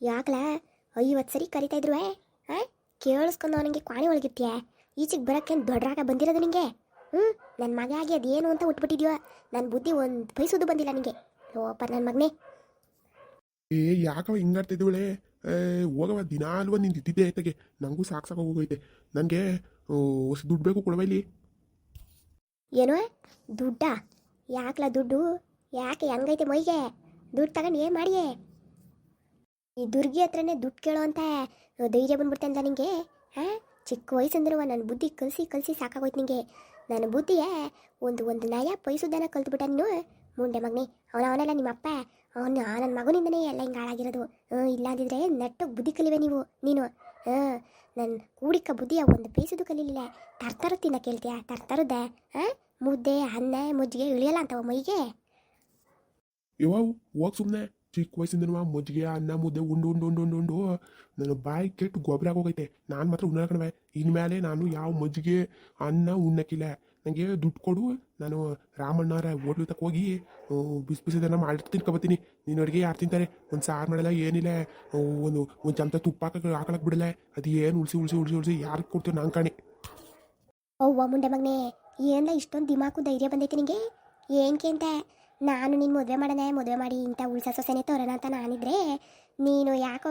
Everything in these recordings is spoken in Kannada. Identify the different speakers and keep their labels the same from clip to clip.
Speaker 1: ಯಾಕಲ? ಐವತ್ತು ಸರಿ ಕರಿತಾ ಇದ್ರು ಹಾಂ? ಕೇಳಿಸ್ಕೊಂಡು ಅವನಿಗೆ ಕ್ವಾಣಿ ಒಳಗಿರ್ತೀಯ ಈಚೆಗೆ ಬರೋಕ್ಕೇನು ದೊಡ್ಡರಾಗ ಬಂದಿರೋದು ನಿಂಗೆ? ಹ್ಞೂ ನನ್ನ ಮಗ ಆಗಿ ಅದೇನು ಅಂತ ಉಟ್ಬಿಟ್ಟಿದ್ಯೋ? ನನ್ನ ಬುದ್ಧಿ ಒಂದು ಬಯಸೋದು ಬಂದಿಲ್ಲ ನಿಂಗೆ. ಓಪ ನನ್ನ ಮಗನೇ.
Speaker 2: ಏ ಯಾಕವ ಹಿಂಗಾಡ್ತಿದ್ದೀವಳೆ ಹೋಗವ ದಿನಾಲ್ವ ನಿಂದು ಇದ್ದಿದ್ದೆ ಆಯ್ತಾಗೆ. ನನಗೂ ಸಾಕು ಸಾಕು ಹೋಗೈತೆ ನನಗೆ ಹೊಸ ದುಡ್ಡು ಬೇಕು ಕೊಡವ ಇಲ್ಲಿ.
Speaker 1: ಏನೋ ದುಡ್ಡ? ಯಾಕಲ ದುಡ್ಡು? ಯಾಕೆ ಹೆಂಗೈತೆ ಮೈಗೆ? ದುಡ್ಡು ತಗೊಂಡು ಏನು ಮಾಡಿಯೇ? ಈ ದುರ್ಗಿ ಹತ್ರನೇ ದುಡ್ಡು ಕೇಳೋ ಅಂತ ಧೈರ್ಯ ಬಂದ್ಬಿಡ್ತೆ ಅಂತ ನಿಂಗೆ? ಹಾಂ? ಚಿಕ್ಕ ವಯಸ್ಸಂದ್ರೂ ನನ್ನ ಬುದ್ಧಿ ಕಲಿಸಿ ಕಲಿಸಿ ಸಾಕಾಗೋಯ್ತು ನಿಂಗೆ. ನನ್ನ ಬುದ್ಧಿಯೇ ಒಂದು ಒಂದು ನಯ ಪೈಸುದನ ಕಲ್ತ್ಬಿಟ್ಟ ನೀನು? ಮುಂಡೆ ಮಗನೇ, ಅವನ, ಅವನಲ್ಲ ನಿಮ್ಮ ಅಪ್ಪ? ಅವನು ನನ್ನ ಮಗನಿಂದನೇ ಎಲ್ಲ ಹಿಂಗೆ ಹಾಳಾಗಿರೋದು. ಹ್ಞೂ ಇಲ್ಲ ಅಂದಿದ್ರೆ ನೆಟ್ಟು ಬುದ್ಧಿ ಕಲಿವೆ ನೀವು, ನೀನು. ಹಾಂ ನನ್ನ ಕೂಡಿಕ ಬುದ್ಧಿಯ ಒಂದು ಪೈಸುದು ಕಲೀಲಿಲ್ಲ. ತರ್ತಾರ ತಿನ್ನ ಕೇಳ್ತೀಯ? ತರ್ತಾರದ? ಹಾಂ ಮುದ್ದೆ, ಅನ್ನ, ಮುಜ್ಜಿಗೆ ಇಳಿಯಲ್ಲ ಅಂತವ ಮೈಗೆ?
Speaker 2: ಇವಾಗ ಸುಮ್ಮನೆ ಚಿಕ್ಕ ವಯಸ್ಸಿಂದನವ ಮಜ್ಜಿಗೆ, ಅನ್ನ, ಮುದ್ದೆ, ಉಂಡು ಉಂಡು ಉಂಡು ಉಂಡು ಉಂಡು. ನನ್ನ ಬಾಯಿ ಕೆಟ್ಟು ಗೊಬ್ಬರ ಆಗೋಗೈತೆ. ನಾನು ಮಾತ್ರ ಉಣ್ಣಕಣವೆ ಇನ್ಮೇಲೆ ನಾನು ಯಾವ ಮಜ್ಜಿಗೆ, ಅನ್ನ ಉಣ್ಣಕ್ಕಿಲ್ಲ ನನಗೆ ದುಡ್ಡು ಕೊಡು. ನಾನು ರಾಮಣ್ಣವರ ಹೋಟ್ಲು ತಕ್ಕ ಹೋಗಿ ಬಿಸಿ ಬಿಸಿ ಬಿಸಿದನ್ನ ಮಾಡಿ ತಿನ್ಕೊಬತ್ತೀನಿ ನೀನು ಅಡುಗೆ ಯಾರು ತಿಂತಾರೆ? ಒಂದು ಸಾರು ಮಾಡಲ್ಲ, ಏನಿಲ್ಲ. ಒಂದು ಒಂದು ಚಮಚ ತುಪ್ಪ ಹಾಕಕ್ಕೆ ಹಾಕೊಳಕ್ಕೆ ಬಿಡಲ್ಲ. ಅದು ಏನು ಉಳಿಸಿ ಉಳಿಸಿ ಉಳಿಸಿ ಉಳಿಸಿ ಯಾರು ಕೊಡ್ತೀವಿ ನಾನು ಕಾಣಿ.
Speaker 1: ಓ ಮುಂಡೆ ಮಗನೇ ಏನಿಲ್ಲ ಇಷ್ಟೊಂದು ದಿಮಾಕು ಧೈರ್ಯ ಬಂದೈತೆ ನಿಂಗೆ? ಏನಕ್ಕೆ ಅಂತ ನಾನು ನಿನ್ನ ಮದುವೆ ಮಾಡೋಣ, ಮದುವೆ ಮಾಡಿ ಇಂಥ ಉಳ್ಸ ಸೊಸೆನೆ ತೋರೋಣ ಅಂತ ನಾನಿದ್ರೆ, ನೀನು ಯಾಕೋ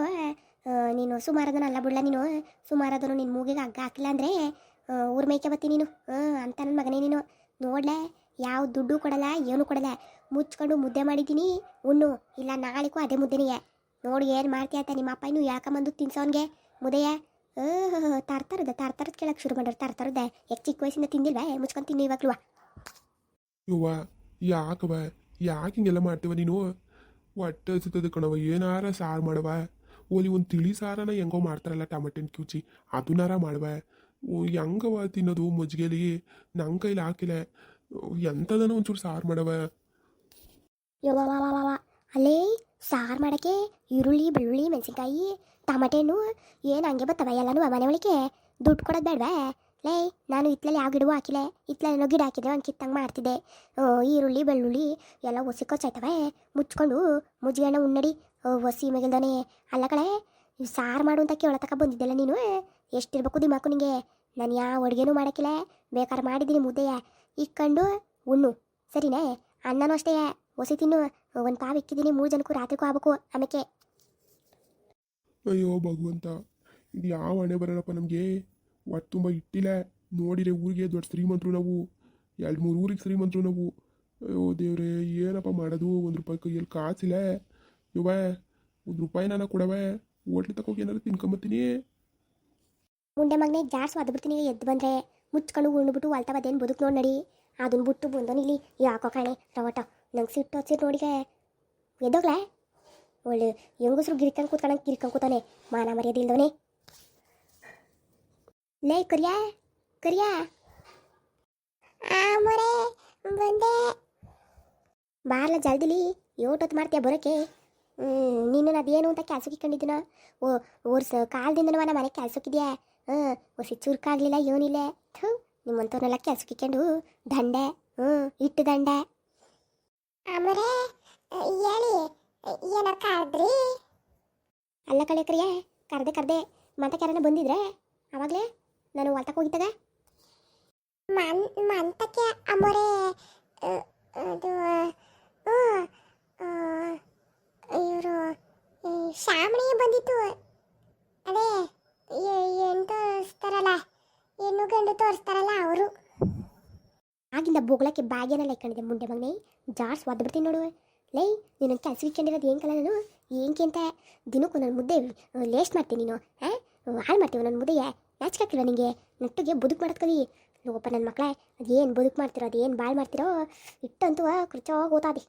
Speaker 1: ನೀನು ಸುಮಾರದನ ಅಲ್ಲ ಬಿಡ್ಲ ನೀನು, ಸುಮಾರದನು ನಿನ್ನ ಮೂಗಿಗೆ ಹಗ್ಗ ಹಾಕಿಲ್ಲ ಅಂದರೆ ಊರ್ ಮೇಯ್ಕೆ ಬತ್ತಿ ನೀನು ಅಂತ ನನ್ನ ಮಗನೇ ನೀನು. ನೋಡ್ಲೆ, ಯಾವ ದುಡ್ಡು ಕೊಡಲ್ಲ, ಏನು ಕೊಡಲ್ಲ. ಮುಚ್ಕೊಂಡು ಮುದ್ದೆ ಮಾಡಿದ್ದೀನಿ, ಉಣ್ಣು. ಇಲ್ಲ, ನಾಳೆಗೂ ಅದೇ ಮುದ್ದೆನಿಗೆ. ನೋಡಿ, ಏನು ಮಾಡ್ತೀಯ ಅಂತ ನಿಮ್ಮ ಅಪ್ಪ ಇನ್ನೂ ಯಾಕಂಬಂದು ತಿನ್ಸೋನ್ಗೆ. ಮುದೆಯ ತರ್ತಾರದ, ತರ್ತರದ ಕೇಳಕ್ಕೆ ಶುರು ಮಾಡ್ರು ತರ್ತರದ. ಹೆಚ್ಚು ಚಿಕ್ಕ ವಯಸ್ಸಿಂದ ತಿಂದಿಲ್ವಾ? ಮುಚ್ಕೊಂಡು ತಿನ್ನು ಇವಾಗ್ಲೂ
Speaker 2: ಯಾಕವ ಯಾಕೆ ಹಿಂಗೆಲ್ಲ ಮಾಡ್ತೀವ ನೀನು? ಹೊಟ್ಟೆ ಹಸಿತದ ಕಣವ ಏನಾರ ಸಾರು ಮಾಡವ? ಓಲಿ ಒಂದು ತಿಳಿ ಸಾರನ ಹೆಂಗೋ ಮಾಡ್ತಾರಲ್ಲ ಟಮಟೆನ್ ಕ್ಯೂಚಿ ಅದನ್ನಾರ ಮಾಡುವ? ಹೆಂಗವ ತಿನ್ನೋದು ಮಜ್ಜಿಗೆಲಿ? ನಂಗೆ ಕೈಲಿ ಹಾಕಿಲ್ಲ. ಎಂಥದನ ಒಂಚೂರು ಸಾರು ಮಾಡವ.
Speaker 1: ಅಲ್ಲೇ ಸಾರು ಮಾಡೋಕ್ಕೆ ಈರುಳ್ಳಿ, ಬೆಳ್ಳುಳ್ಳಿ, ಮೆಣಸಿನ್ಕಾಯಿ, ಟಮಾಟೆನು, ಏನು ಹಂಗೆ ಬರ್ತವ ಎಲ್ಲನೂ ಮನೆ ಒಳಗೆ ದುಡ್ಡು ಕೊಡೋದು ಬೇಡವಾ? ಲೇ, ನಾನು ಇತ್ಲಲ್ಲಿ ಯಾವ ಗಿಡವೂ ಹಾಕಿಲ್ಲ ಇತ್ಲಲ್ಲಿ ಗಿಡ ಹಾಕಿದೆ, ಒಂದು ಕಿತ್ತಂಗೆ ಮಾಡ್ತಿದ್ದೆ. ಈರುಳ್ಳಿ, ಬೆಳ್ಳುಳ್ಳಿ ಎಲ್ಲ ಒಸಿ ಕೊಚ್ಚಾಯ್ತವೆ. ಮುಚ್ಕೊಂಡು ಮುಜ್ಜಿಗೆಣ್ಣ ಉಣ್ಣಡಿ. ಒಸಿ ಮೆಗಲ್ದಾನೆ ಅಲ್ಲ ಕಳೆ ಸಾರು ಮಾಡು ಅಂತ ಕೇಳತಕ್ಕ ಬಂದಿದ್ದೆಲ್ಲ ನೀನು? ಎಷ್ಟಿರ್ಬೇಕು ದಿಮಾಕು ನಿಂಗೆ? ನಾನು ಯಾವ ಅಡುಗೆನೂ ಮಾಡೋಕ್ಕಿಲ್ಲ. ಬೇಕಾದ್ರೆ ಮಾಡಿದ್ದೀನಿ ಮುದ್ದೆಯ. ಇಕ್ಕಂಡು ಉಣ್ಣು. ಸರಿನೇ? ಅನ್ನನೂ ಅಷ್ಟೇ. ಒಸಿ ತಿನ್ನು. ಒಂದು ಪಾವ್ ಇಕ್ಕಿದ್ದೀನಿ. ಮೂರು ಜನಕ್ಕೂ ರಾತ್ರಿಗೂ ಆಗ್ಬೇಕು ಆಮೇಲೆ
Speaker 2: ಅಯ್ಯೋ ಭಗವಂತ ಇದು ಯಾವ ಹಣೆ ಬರೋಣಪ್ಪ ನಮಗೆ? ಹೊಟ್ಟೆ ತುಂಬ ಇಟ್ಟಿಲ್ಲ ನೋಡಿರೆ ಊರಿಗೆ ದೊಡ್ಡ ಶ್ರೀಮಂತರು ನಾವು. ಎರಡು ಮೂರು ಊರಿಗೆ ಶ್ರೀಮಂತರು ನಾವು. ಅಯ್ಯೋ ದೇವ್ರೆ, ಏನಪ್ಪ ಮಾಡೋದು? ಒಂದು ರೂಪಾಯಿ ಕೈಯಲ್ಲಿ ಕಾಸಿಲ್ಲ. ಇವ ಒಂದು ರೂಪಾಯಿ ನಾನು ಕೊಡವೆ ಹೋಟ್ಲು ತಗೋಗಿ ಏನಾದ್ರು ತಿನ್ಕೊಂಬತ್ತೀನಿ
Speaker 1: ಮುಂಡೆ ಮಗನೇ ಜಾಡ್ಸು ಅದು ಬಿಡ್ತೀನಿ, ಎದ್ದು ಬಂದರೆ. ಮುಚ್ಕೊಂಡು ಉಣ್ಬಿಟ್ಟು ಅಲ್ತ ಬದೇನು ಬದುಕು ನೋಡಿ ನಡಿ. ಅದನ್ನ ಬಿಟ್ಟು ಬಂದೋನು ಇಲ್ಲಿ. ಯಾಕೋ ಕಾಣೆ, ರವಟ. ನಂಗೆ ಸಿಟ್ಟು ಹಚ್ಚಿರ್ ನೋಡಿಗೆ ಎದ್ದೋಗ್ಲಾ? ಒಳ್ಳೆ ಹೆಂಗಸ್ರು ಗಿರ್ಕಂಡು ಕೂತ್ಕೊಂಡಂಗೆ ಗಿರ್ಕಂಡ್ ಕೂತಾನೆ. ಮಾನ ಮರ್ಯಾದೆ ಇಲ್ದವನೇ. ಲೇ ಕರಿಯಾ ಕರಿಯಾ. ಬಂದೆ. ಬಾರ್ಲ ಜಲ್ದಿಲಿ ಯೋಟೊತ್ತು ಮಾಡ್ತೀಯ ಬರೋಕೆ. ನೀನು ಅದೇನು ಅಂತ ಕೆಲ್ಸಕ್ಕೆ ಇಟ್ಕೊಂಡಿದ್ದೀನ ಓ ವರ್ಷ ಕಾಲದಿಂದ ನಾನು ಮನೆ ಕೆಲಸಕ್ಕಿದ್ಯಾ ಹ್ಞೂ ಹೊಸಿ ಚುರುಕಾಗ್ಲಿಲ್ಲ ಏನಿಲ್ಲ ಥೂ ನಿಮ್ಮಂಥವ್ರನ್ನೆಲ್ಲ ಕೆಲ್ಸಕ್ಕೆ ಇಕ್ಕೊಂಡು ದಂಡೆ ಹ್ಞೂ ಇಟ್ಟು ದಂಡೆ.
Speaker 3: ಆಮರೇ ಹೇಳಿ ಏನಾರ ಕಾದ್ರಿ
Speaker 1: ಅಲ್ಲ ಕಳೆ ಕರಿಯ ಕರೆದೆ ಕರೆದೆ. ಮತ್ತೆ ಕರೆನ ಬಂದಿದ್ರೆ ಆವಾಗಲೇ ನಾನು ಹೊಲ್ತಕ್ಕೆ ಹೋಗಿದ್ದಾಗ
Speaker 3: ಮನ್ ಮಂತಕ್ಕೆ ಅಮ್ಮೋರೆ ಅದು ಇವರು ಶಾಮಣಿ ಬಂದಿತ್ತು. ಅದೇ ಏನು ತೋರಿಸ್ತಾರಲ್ಲ ಹೆಣ್ಣು ಗಂಡು ತೋರಿಸ್ತಾರಲ್ಲ ಅವರು.
Speaker 1: ಆಗಿಂದ ಬೊಗಳಕ್ಕೆ ಬ್ಯಾಗೇನೆಲ್ಲ ಇಟ್ಕೊಂಡಿದ್ದೆ ಮುಂಡೆ ಮಗನೇ. ಜಾರ್ಸ್ ಒದ್ದು ಬಿಡ್ತೀನಿ ನೋಡು. ಲೈ ನೀನು ಕೆಲಸ ಇಟ್ಕೊಂಡಿರೋದು ಏನು ಕಲ ನಾನು? ಏನಕ್ಕೆ ಅಂತ? ದಿನಕ್ಕೂ ನನ್ನ ಮುದ್ದೆ ಲೇಸ್ಟ್ ಮಾಡ್ತೀನಿ ನೀನು ಹಾಂ ಹಾಳು ಮಾಡ್ತೀವಿ ನನ್ನ ಮುದ್ದೆಯ? ನಾಚಿಕಾಕಿಲ್ಲ ನಿಂಗೆ? ನೆಟ್ಟಿಗೆ ಬದುಕು ಮಾಡೋದು ಕಲಿ ಲೋಪ ನನ್ನ ಮಕ್ಕಳೇ ಅದೇನು ಬದುಕು ಮಾಡ್ತಿರೋ ಅದೇನು ಬಾಳು ಮಾಡ್ತಿರೋ, ಇಟ್ಟಂತೂ ಕೃಚವಾಗಿ ಓದಾದಿ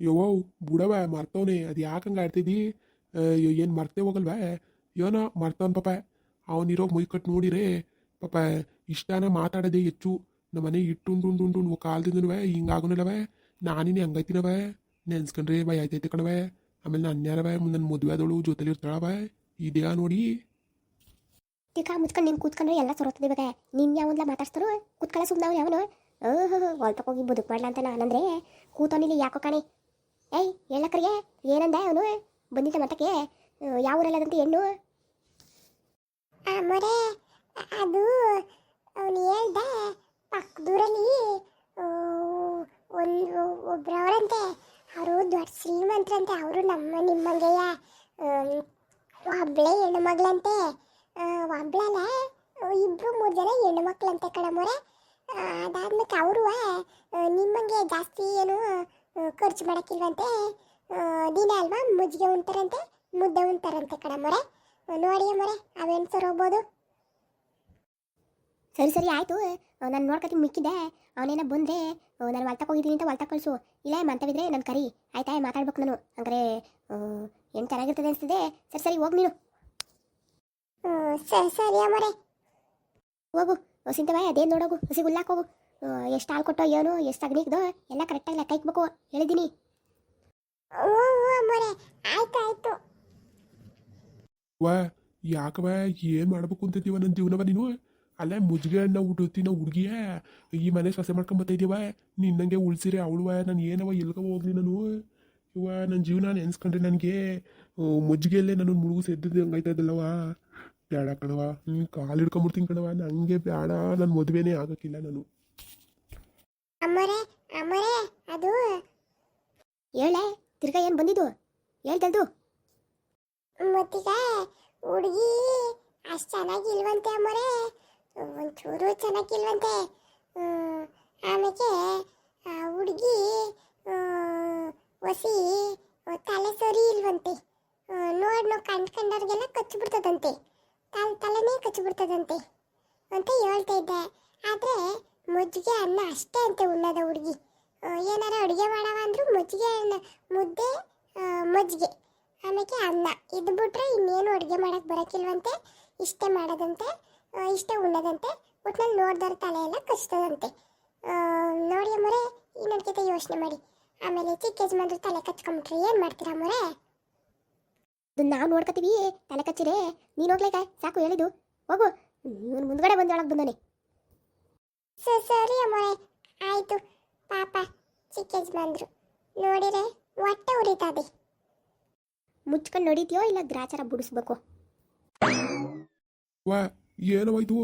Speaker 2: ಯವ್ವ ಬುಡವ ಮರ್ತವನೆ, ಅದು ಯಾಕಂಗೆ ಆಡ್ತಿದ್ದಿ? ಏನು ಮರ್ತೇ ಹೋಗಲ್ವಾ? ಏನೋ ಮರ್ತವನ್ ಪಾಪ. ಅವನಿರೋ ಮುಯ್ಕಟ್ಟು ನೋಡಿರೇ, ಪಾಪ, ಇಷ್ಟಾನ ಮಾತಾಡೋದೇ ಹೆಚ್ಚು. ನಮ್ಮ ಮನೆ ಇಟ್ಟುಂಡು ಕಾಲದಿಂದನವೇ ಹಿಂಗಾಗೋನಿಲ್ಲವೇ ನಾನಿನ ಹಂಗೈತಿನವೇ? ನೆನ್ಸ್ಕೊಂಡ್ರೆ ಭಯ ಆಯ್ತೈತೆ ಕಣವೇ. ಆಮೇಲೆ ನನ್ನ ಯಾರವ ನನ್ನ ಮದುವೆ ಆದವಳು ಜೊತೆಲಿ ಇರ್ತಾಳವ? ಇದೆಯಾ ನೋಡಿ?
Speaker 1: ಟಿಕಾ ಮುಚ್ಕೊಂಡು ನಿನ್ ಕೂತ್ಕೊಂಡ್ರೆ ಎಲ್ಲ ಸರೋತದೆ ಇವಾಗ. ನಿನ್ ಯಾವನ್ಲ ಮಾತಾಡ್ತಾರೋ ಕೂತ್ಕೊಳ್ಳೋ ಸುಮ್ಮನೆ ಅವ್ನು ಯಾವನು? ಹೊಲ್ತಕ್ಕೆ ಹೋಗಿ ಬದುಕು ಮಾಡ್ಲ ಅಂತ ನಾನಂದ್ರೆ ಕೂತವನಿಲ್ಲಿ ಯಾಕೋ ಕಾಣಿ. ಏಯ್ ಹೇಳಕ್ರಿಗೆ ಏನಂದ ಅವನು? ಬಂದಿದ್ದ ಮಟ್ಟಕ್ಕೆ ಯಾವ ಊರಲ್ಲದಂತೆ ಹೆಣ್ಣು?
Speaker 3: ಅಮ್ಮರೇ, ಅದು ಅವನು ಹೇಳ್ದ, ಪಕ್ಕದೂರಲ್ಲಿ ಒಂದು ಒಬ್ರವರಂತೆ. ಅವರು ದೊಡ್ಡ ಶ್ರೀಮಂತರಂತೆ, ಅವರು ನಮ್ಮ ನಿಮ್ಮಂಗೆಯ ಹಬ್ಬಳೆ ಹೆಣ್ಣು ಮಗಳಂತೆ. ಒಬ್ಳಲ್ಲ ಇಬ್ರು ಮೂರು ಜನ ಹೆಣ್ಣು ಮಕ್ಕಳಂತೆ ಕಣಮ್ಮರೆ ಅದಾದ್ಮೇಲೆ ಅವರು ನಿಮ್ಮಂಗೆ ಜಾಸ್ತಿ ಏನು ಖರ್ಚು ಮಾಡೋಕ್ಕಿಲ್ವಂತೆ ದಿನ ಅಲ್ವಾ ಮುಜ್ಜಿಗೆ ಉಣ್ತಾರಂತೆ, ಮುದ್ದೆ ಉಣ್ತಾರಂತೆ ಕಣಮ್ಮರೆ ನೋಡಿ ಅಮ್ಮರೆ ಅವೇನು ಸರ್ ಹೋಗ್ಬೋದು?
Speaker 1: ಸರಿ ಸರಿ, ಆಯಿತು. ನಾನು ನೋಡ್ಕೊತೀನಿ ಮಿಕ್ಕಿದೆ. ಅವನೇನ ಬಂದರೆ ನಾನು ಹೊಲ್ತಕ್ಕೆ ಹೋಗಿದ್ದೀನಿ ಅಂತ ಹೊಲ್ತಕ್ಕೆ ಕಳಿಸು. ಇಲ್ಲ ಮಂತವಿದ್ರೆ ನನ್ನ ಕರಿ. ಆಯ್ತಾ, ಮಾತಾಡ್ಬೇಕು ನಾನು. ಅಂದರೆ ಏನು ಚೆನ್ನಾಗಿರ್ತದೆ ಅನಿಸ್ತದೆ. ಸರಿ ಸರಿ, ಹೋಗಿ ನೀನು.
Speaker 3: ಸರಿ ಸರಿ ಅಮ್ಮರೆ.
Speaker 1: ಹೋಗು ಸಿಂತವ ಅದೇನು ನೋಡೋಗು ಹಸಿ ಗುಲ್ಲಾಕ್ ಹೋಗು. ಎಷ್ಟು ಹಾಲು ಕೊಟ್ಟೋ ಏನು ಎಷ್ಟು ಅಗ್ನಿಗ್ದೋ ಎಲ್ಲ ಕರೆಕ್ಟಾಗಿ ಲೆಕ್ಕ ಇಕ್ಬೇಕು ಹೇಳಿದ್ದೀನಿ
Speaker 3: ಆಯ್ತು ಆಯ್ತು.
Speaker 2: ವಾ ಯಾಕವ ಏನ್ ಮಾಡ್ಬೇಕು ಅಂತಿದ್ದೀವ ನನ್ನ ಜೀವನವ ನೀನು? ಅಲ್ಲೇ ಮುಜ್ಗೆ ಅಣ್ಣ ಹುಡುತಿನ ಹುಡುಗಿಯ ಈ ಮನೆ ಸೊಸೆ ಮಾಡ್ಕೊಂಡ್ ಬರ್ತಾ ಇದೀವ. ನಿನ್ನಂಗೆ ಉಳ್ಸಿರಿ ಅವಳುವ ನಾನು ಏನವ ಎಲ್ಗ ಹೋಗ್ಲಿ ನಾನು. ಇವ ನನ್ನ ಜೀವನ ನೆನ್ಸ್ಕೊಂಡ್ರೆ ನನಗೆ ಮುಜ್ಗೆಯಲ್ಲೇ ನನ್ನ ಮುಳುಗು ಹಂಗಾಯ್ತಾ ಇದ್ದಲ್ಲವ ಬೇಡ ಕಣವ ನೀನು ಕಾಲು ಹಿಡ್ಕೊಂಬಿಡ್ತೀನಿ ಕಣವ ನಂಗೆ ಬೇಡ ನನ್ನ ಮದುವೆನೇ ಆಗಕ್ಕಿಲ್ಲ ನಾನು.
Speaker 3: ಅಮ್ಮರೇ ಅಮ್ಮರೇ ಅದು.
Speaker 1: ಹೇಳೆ ತಿರ್ಗಾ ಏನು ಬಂದಿದ್ದು? ಹೇಳ್ತಲ್ದು
Speaker 3: ಮತ್ತೀಗ ಹುಡುಗಿ ಅಷ್ಟು ಚೆನ್ನಾಗಿಲ್ವಂತೆ ಅಮ್ಮರೆ. ಒಂಚೂರು ಚೆನ್ನಾಗಿಲ್ವಂತೆ ಆಮೇಲೆ ಆ ಹುಡುಗಿ ಹೊಸಿ ತಲೆ ಸರಿ ಇಲ್ವಂತೆ. ನೋಡ್ ನಾವು ಕಂಡ್ಕೊಂಡವ್ರಿಗೆಲ್ಲ ಕಚ್ಚಿಬಿಡ್ತದಂತೆ ತಲೆ ತಲೆನೇ ಕಚ್ಚಿಬಿಡ್ತದಂತೆ ಅಂತ ಹೇಳ್ತಾ ಇದ್ದೆ. ಆದರೆ ಮಜ್ಜಿಗೆ ಅನ್ನ ಅಷ್ಟೇ ಅಂತೆ ಉಣ್ಣದ ಹುಡುಗಿ. ಏನಾರ ಅಡುಗೆ ಮಾಡವ ಅಂದರೂ ಮಜ್ಜಿಗೆ ಅನ್ನ, ಮುದ್ದೆ ಮಜ್ಜಿಗೆ. ಆಮೇಲೆ ಅನ್ನ. ಇದು ಬಿಟ್ರೆ ಇನ್ನೇನು ಅಡುಗೆ ಮಾಡಕ್ಕೆ ಬರೋಕ್ಕಿಲ್ವಂತೆ ಇಷ್ಟೇ ಮಾಡೋದಂತೆ ಇಷ್ಟ ಉಣ್ಣದಂತೆ. ಒಟ್ನಲ್ಲಿ ನೋಡ್ದವ್ರ ತಲೆ ಎಲ್ಲ ಕಚ್ತದಂತೆ. ನೋಡಿ ಅಮ್ಮರೆ ಜೊತೆ ಯೋಚನೆ ಮಾಡಿ. ಆಮೇಲೆ ಚಿಕ್ಕ ಯಜಮಾನ್ರು ತಲೆ ಕಚ್ಕೊಂಬಿಟ್ರೆ ಏನು ಮಾಡ್ತೀರಾ ಅಮ್ಮರೇ?
Speaker 1: ಅದು ನಾವು ನೋಡ್ಕೊತೀವಿ, ತಲೆ ಕಚ್ಚಿರೇ ನೀನು ಹೋಗ್ಲೇಕ ಸಾಕು, ಹೇಳಿದ್ದು. ಹೋಗು. ಇವನು ಮುಂದ್ಗಡೆ ಬಂದು ಒಳಗೆ ಬಂದನೆ
Speaker 3: ಸ- ಸರಿ ಅಮ್ಮ ಆಯಿತು. ಪಾಪ ಚಿಕ್ಕ ಬಂದ್ರು ನೋಡಿರೆ ಹೊಟ್ಟೆ ಉರಿತದೆ.
Speaker 1: ಮುಚ್ಕೊಂಡು ನಡೀತೀಯೋ ಇಲ್ಲ ಗ್ರಾಚಾರ ಬಿಡಿಸ್ಬೇಕು?
Speaker 2: ವಾ ಇದು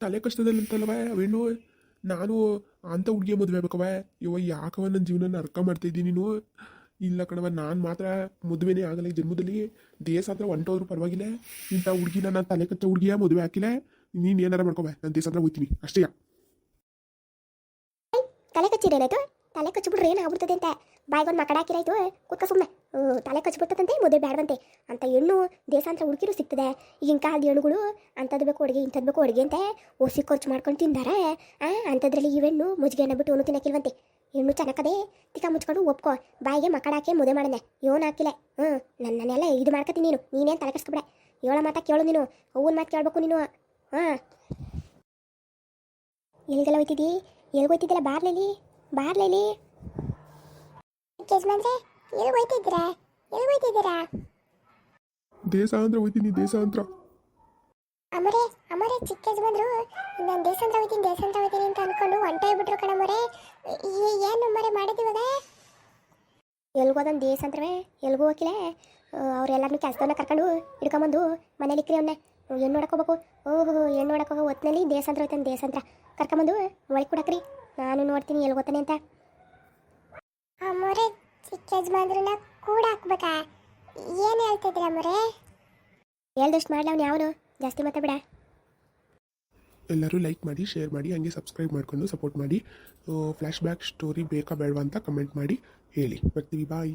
Speaker 2: ತಲೆ ಕಷ್ಟದಲ್ಲಂತಲ್ವ ಅವೇನು? ನಾನು ಅಂತ ಹುಡುಗಿಯ ಮದುವೆ ಆಗ್ಬೇಕವ ಇವ ಯಾಕವ ನನ್ನ ಜೀವನ ಅರ್ಕ ಮಾಡ್ತಾ ಇದ್ದೀನಿ ನೀನು? ಇಲ್ಲ ಕಣವ ನಾನು ಮಾತ್ರ ಮದುವೆನೇ ಆಗಲ್ಲ. ಈ ಜನ್ಮದಲ್ಲಿ ದೇಶ ಹತ್ರ ಹೊಂಟೋದ್ರು ಪರವಾಗಿಲ್ಲ. ಇಂಥ ಹುಡುಗಿನ ನಾನು ತಲೆ ಕಚ್ಚ ಹುಡುಗಿಯ ಮದುವೆ ಹಾಕಿಲ್ಲ. ನೀನು ಏನಾರ ಮಾಡ್ಕೊಬ ನಾನು ದೇಶ ಅಂದ್ರೆ ಹೋಗ್ತೀನಿ. ಅಷ್ಟೇ.
Speaker 1: ತಲೆ ಕಚ್ಚಿರೆ ಏನಾಯ್ತು ತಲೆ ಕಚ್ಚಿಬಿಟ್ರೆ ಏನಾಗ್ಬಿಡ್ತದೆ ಅಂತ? ಬಾಯ್ಗೊಂದು ಮಕ್ಕಳ ಹಾಕಿರಾಯ್ತು. ಕುತ್ಕ ಸುಮ್ಮನೆ ತಲೆ ಕಚ್ಚಿಬಿಡ್ತದಂತೆ, ಮದುವೆ ಬೇಡವಂತೆ ಅಂತ ಹೆಣ್ಣು ದೇಶಾಂತರ ಹುಡುಗಿರು ಸಿಗ್ತದೆ ಈಗಿನ ಕಾಲದ ಹೆಣ್ಣುಗಳು ಅಂಥದ್ದು ಬೇಕು ಅಡುಗೆ ಇಂಥದ್ದು ಬೇಕು ಅಡುಗೆ ಅಂತ ಓಸಿ ಖರ್ಚು ಮಾಡ್ಕೊಂಡು ತಿಂದಾರೆ. ಅಂಥದ್ರಲ್ಲಿ ಇವೆಣ್ಣು ಮುಜ್ಗೆ ಅನ್ನ ಬಿಟ್ಟು ಅವನು ತಿನ್ನಕ್ಕಿಲ್ವಂತೆ. ಹೆಣ್ಣು ಚೆನ್ನಾಗದೆ ತಿಕ್ಕ ಮುಚ್ಕೊಂಡು ಒಪ್ಕೋ. ಬಾಯಿಗೆ ಮಕ್ಕಳಾಕೆ ಹಾಕಿ ಮದುವೆ ಮಾಡನೆ. ಇವನು ಹಾಕಿಲ್ಲ ಹ್ಞೂ ನನ್ನ ನನ್ನೆಲ್ಲ ಇದು ಮಾಡ್ಕೊತೀನಿ ನೀನು. ನೀನೇನು ತಲೆ ಕಸ್ಕೊಬೇಡ ಹೇಳೋ ಮಾತಾ ಕೇಳು ನೀನು. ಹೂವಿನ ಮಾತು ಕೇಳಬೇಕು ನೀನು. ಹಾಂ. ಎಲ್ಲಿಗೆಲ್ಲ ಹೋಯ್ತಿದ್ದಿ? ಎಲ್ಲಿಗೆ ಹೋಯ್ತಿದ್ದಿಲ್ಲ ಬಾರ್ಲೇಲಿ? ಬಾರ್ಲೇಲಿ?
Speaker 3: ಚಿಕ್ಕ ಯಜಮಾನ್ರೆ ಎಲ್ಲಿ ಹೋಯ್ತಿದ್ದೀರಾ? ಎಲ್ಲಿ ಹೋಯ್ತಿದ್ದೀರಾ?
Speaker 2: ದೇಶ ಅಂದ್ರೆ ಹೋಯ್ತೀನಿ ದೇಶ ಅಂತ
Speaker 3: ಅಮರೇ ಅಮರೇ ಚಿಕ್ಕ ಯಜಮಾನ್ರು ನಾನು ದೇಶಾಂತರ ಹೋಗ್ತೀನಿ ದೇಶಾಂತರ ಹೋಗ್ತೀನಿ ಅಂತ ಅನ್ಕೊಂಡು ಹೊಂಟೋಗ್ಬಿಟ್ರು ಕಣಮರೆ ಏನು ಮರೆ ಮಾಡಿದಿವಾಗ
Speaker 1: ಎಲ್ಗೋದನ್ ದೇಶ ಅಂತವೇ ಎಲ್ಗೂ ಹೋಗಿಲ್ಲ ಅವ್ರೆಲ್ಲರನ್ನೂ ಕೆಲಸದವನ್ನ ಕರ್ಕೊಂಡು ಹಿಡ್ಕೊಂಬಂದು ಮನೇಲಿ ಇಕ್ರಿ ಅವನ್ನೇ ಏನು ನೋಡಕ್ಕೋಬೇಕು ಓಹೋ ಏನು ನೋಡಕ್ಕೋಗೋ ಹೊತ್ತಿನಲ್ಲಿ ದೇಶಾಂತರ ದೇಶ ದೇಶಾಂತರ ಕರ್ಕೊಂಬಂದು ಒಳಗೆ ಕೊಡಕ್ರಿ. ನಾನು ನೋಡ್ತೀನಿ ಎಲ್ಲಿ ಗೊತ್ತಾನೆ ಅಂತ.
Speaker 3: ಅಮ್ಮರೇ ಚಿಕ್ಕ ಯಜಮಾನ್ರನ್ನ ಕೂಡ ಹಾಕ್ಬೇಕಾ ಏನು ಹೇಳ್ತಿದ್ರಿ ಅಮ್ಮರೇ
Speaker 1: ಹೇಳ್ದಷ್ಟು ಮಾಡ್ಲ ಅವ್ನು ಯಾವನು? ಜಾಸ್ತಿ ಮಾತಾಡ
Speaker 2: ಎಲ್ಲರೂ ಲೈಕ್ ಮಾಡಿ ಶೇರ್ ಮಾಡಿ, ಹಂಗೆ ಸಬ್ಸ್ಕ್ರೈಬ್ ಮಾಡ್ಕೊಂಡು ಸಪೋರ್ಟ್ ಮಾಡಿ. ಫ್ಲ್ಯಾಶ್ ಬ್ಯಾಕ್ ಸ್ಟೋರಿ ಬೇಕಾ ಬೇಡವಾ ಅಂತ ಕಮೆಂಟ್ ಮಾಡಿ ಹೇಳಿ. ಬರ್ತೀವಿ ಬಾಯ್